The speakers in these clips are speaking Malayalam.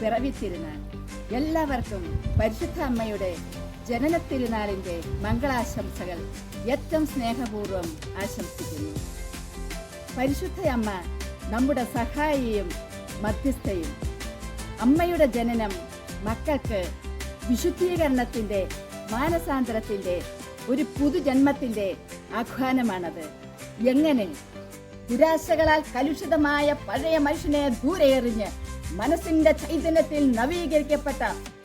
പിറവി തിരുനാൾ എല്ലാവർക്കും പരിശുദ്ധ അമ്മയുടെ ജനന തിരുനാളിന്റെ മംഗളാശംസകൾ ഏറ്റവും സ്നേഹപൂർവം ആശംസിക്കുന്നു. പരിശുദ്ധ അമ്മ നമ്മുടെ സഹായിയും മധ്യസ്ഥയും. അമ്മയുടെ ജനനം മക്കൾക്ക് വിശുദ്ധീകരണത്തിന്റെ മാനസാന്തരത്തിന്റെ ഒരു പുതുജന്മത്തിന്റെ ആഹ്വാനമാണത്. എങ്ങനെ ദുരാശകളാൽ കലുഷിതമായ പഴയ മനുഷ്യനെ ദൂരെ എറിഞ്ഞ് മനസ്സിന്റെ ചൈതന്യത്തിൽ നവീകരിക്കപ്പെട്ട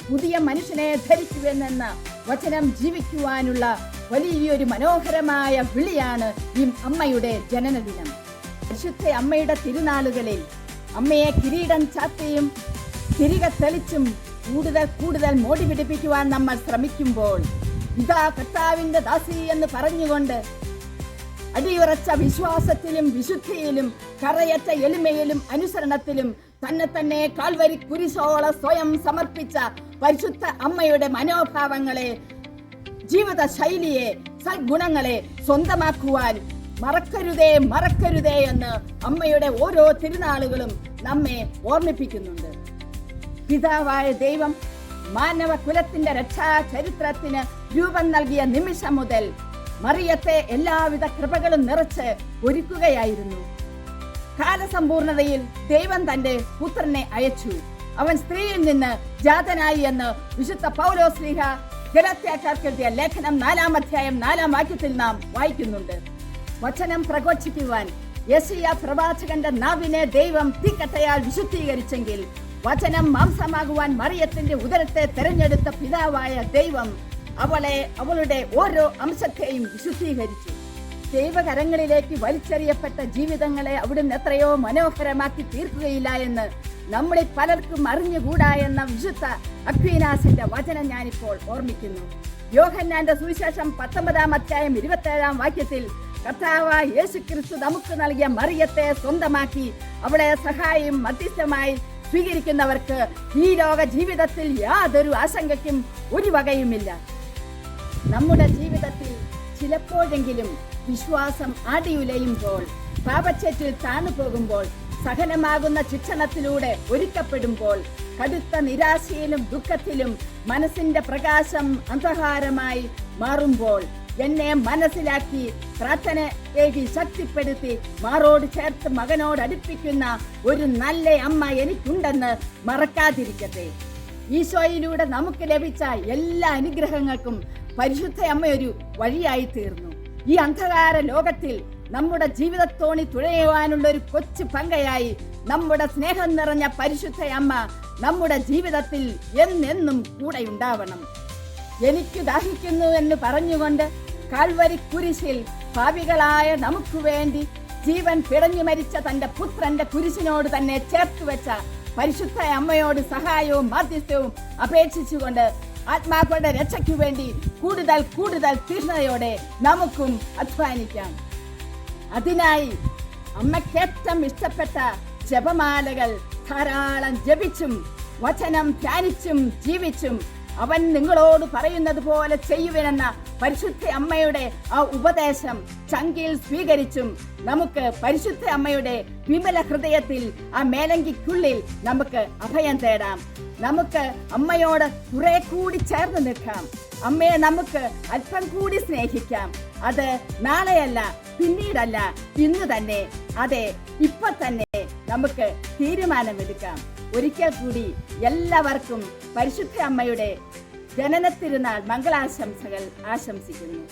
പുതിയ മനുഷ്യനെ ധരിക്കുവെന്ന വചനം ജീവിക്കുവാനുള്ള വലിയൊരു മനോഹരമായ വിളിയാണ് ഈ അമ്മയുടെ ജനനദിനം. പരിശുദ്ധ അമ്മയുടെ തിരുനാളുകളിൽ അമ്മയെ കിരീടം ചാത്തിയും തിരികെ തെളിച്ചും കൂടുതൽ കൂടുതൽ മോടി പിടിപ്പിക്കുവാൻ നമ്മൾ ശ്രമിക്കുമ്പോൾ ഇതാ കർത്താവിന്റെ ദാസി എന്ന് പറഞ്ഞുകൊണ്ട് അടിയുറച്ച വിശ്വാസത്തിലും വിശുദ്ധിയിലും കറയറ്റ എളിമയിലും അനുസരണത്തിലും തന്നെ തന്നെ കാൽവരി കുരിശോള സ്വയം സമർപ്പിച്ച പരിശുദ്ധ അമ്മയുടെ മനോഭാവങ്ങളെ ജീവിത ശൈലിയെ സൽഗുണങ്ങളെ സ്വന്തമാക്കുവാൻ മറക്കരുതേ മറക്കരുതേ എന്ന് അമ്മയുടെ ഓരോ തിരുനാളുകളും നമ്മെ ഓർമ്മിപ്പിക്കുന്നുണ്ട്. പിതാവായ ദൈവം മാനവ കുലത്തിന്റെ രക്ഷാ ചരിത്രത്തിന് രൂപം നൽകിയ നിമിഷം മുതൽ മറിയത്തെ എല്ലാവിധ കൃപകളും നിറച്ച് ഒരുക്കുകയായിരുന്നു. കാലസമ്പൂർണതയിൽ ദൈവം തന്റെ പുത്രനെ അയച്ചു. അവൻ സ്ത്രീയിൽ നിന്ന് ജാതനായി എന്ന് വിശുദ്ധ പൗലോ ശ്രീഹ ഗലത്യാക്കാർക്കെഴുതിയ ലേഖനം നാലാം അധ്യായം നാലാം വാക്യത്തിൽ നാം വായിക്കുന്നുണ്ട്. വചനം പ്രഘോഷിക്കുവാൻ യശിയ പ്രവാചകന്റെ നാവിനെ ദൈവം തീക്കട്ടയാൽ വിശുദ്ധീകരിച്ചെങ്കിൽ വചനം മാംസമാകുവാൻ മറിയത്തിന്റെ ഉദരത്തെ തെരഞ്ഞെടുത്ത പിതാവായ ദൈവം അവളെ അവളുടെ ഓരോ അംശത്തെയും വിശുദ്ധീകരിച്ചു. ദൈവകരങ്ങളിലേക്ക് വലിച്ചെറിയപ്പെട്ട ജീവിതങ്ങളെ അവിടുന്ന് എത്രയോ മനോഹരമാക്കി തീർക്കുകയില്ല എന്ന് നമ്മളിൽ പലർക്കും അറിഞ്ഞുകൂടാ എന്ന വിശുദ്ധ അക്വീനാസിന്റെ വചനം ഞാനിപ്പോൾ ഓർമ്മിക്കുന്നു. യോഹന്നാന്റെ സുവിശേഷം പത്തൊമ്പതാം അധ്യായം ഇരുപത്തേഴാം വാക്യത്തിൽ കർത്താവ് യേശു ക്രിസ്തു നമുക്ക് നൽകിയ മറിയത്തെ സ്വന്തമാക്കി അവളെ സഹായം മധ്യസ്ഥമായി സ്വീകരിക്കുന്നവർക്ക് ഈ ലോക ജീവിതത്തിൽ യാതൊരു ആശങ്കയ്ക്കും ഒരു വകയുമില്ല. നമ്മുടെ ജീവിതത്തിൽ ചിലപ്പോഴെങ്കിലും വിശ്വാസം ആടിയുലയുമ്പോൾ പാപച്ചേറ്റിൽ താണു പോകുമ്പോൾ സഹനമാകുന്ന ശിക്ഷണത്തിലൂടെ ഒരുക്കപ്പെടുമ്പോൾ കടുത്ത നിരാശയിലും ദുഃഖത്തിലും മനസ്സിന്റെ പ്രകാശം അന്ധകാരമായി മാറുമ്പോൾ എന്നെ മനസ്സിലാക്കി പ്രാർത്ഥനയേകി ശക്തിപ്പെടുത്തി മാറോട് ചേർത്ത് മകനോട് അടുപ്പിക്കുന്ന ഒരു നല്ല അമ്മ എനിക്കുണ്ടെന്ന് മറക്കാതിരിക്കട്ടെ. ഈശോയിലൂടെ നമുക്ക് ലഭിച്ച എല്ലാ അനുഗ്രഹങ്ങൾക്കും പരിശുദ്ധ അമ്മയൊരു വഴിയായി തീർന്നു. ഈ അന്ധകാര ലോകത്തിൽ നമ്മുടെ ജീവിതത്തോണി തുഴയുവാനുള്ള ഒരു കൊച്ചു പങ്കയായി നമ്മുടെ സ്നേഹം നിറഞ്ഞ പരിശുദ്ധ അമ്മ നമ്മുടെ ജീവിതത്തിൽ എന്നെന്നും കൂടെ ഉണ്ടാവണം എനിക്ക് ദാഹിക്കുന്നു എന്ന് പറഞ്ഞുകൊണ്ട് കാൽവരി കുരിശിൽ ഭാവികളായ നമുക്ക് വേണ്ടി ജീവൻ പിടഞ്ഞു മരിച്ച തന്റെ പുത്രന്റെ കുരിശിനോട് തന്നെ ചേർത്ത് വെച്ച പരിശുദ്ധ അമ്മയോട് സഹായവും മാധ്യസ്ഥവും അപേക്ഷിച്ചുകൊണ്ട് ആത്മാക്കളുടെ രക്ഷയ്ക്കു വേണ്ടി കൂടുതൽ കൂടുതൽ തീഷ്ണതയോടെ നമുക്കും അധ്വാനിക്കാം. അതിനായി അമ്മയ്ക്കേറ്റം ഇഷ്ടപ്പെട്ട ജപമാലകൾ ധാരാളം ജപിച്ചും വചനം ധ്യാനിച്ചും ജീവിച്ചും അവൻ നിങ്ങളോട് പറയുന്നത് പോലെ ചെയ്യുവനെന്ന പരിശുദ്ധ അമ്മയുടെ ആ ഉപദേശം ചങ്കിയിൽ സ്വീകരിച്ചും നമുക്ക് പരിശുദ്ധ അമ്മയുടെ വിമല ഹൃദയത്തിൽ ആ മേലങ്കിക്കുള്ളിൽ നമുക്ക് അഭയം തേടാം. നമുക്ക് അമ്മയോട് കുറെ കൂടി ചേർന്ന് നിൽക്കാം. അമ്മയെ നമുക്ക് അല്പം കൂടി സ്നേഹിക്കാം. അത് നാളെയല്ല പിന്നീടല്ല ഇന്ന് തന്നെ. അതെ ഇപ്പൊ തന്നെ. നമുക്ക് തീരുമാനമെടുക്കാം. ഒരിക്കൽ കൂടി എല്ലാവർക്കും പരിശുദ്ധ അമ്മയുടെ ജനനത്തിരുന്നാൾ മംഗളാശംസകൾ ആശംസിക്കുന്നു.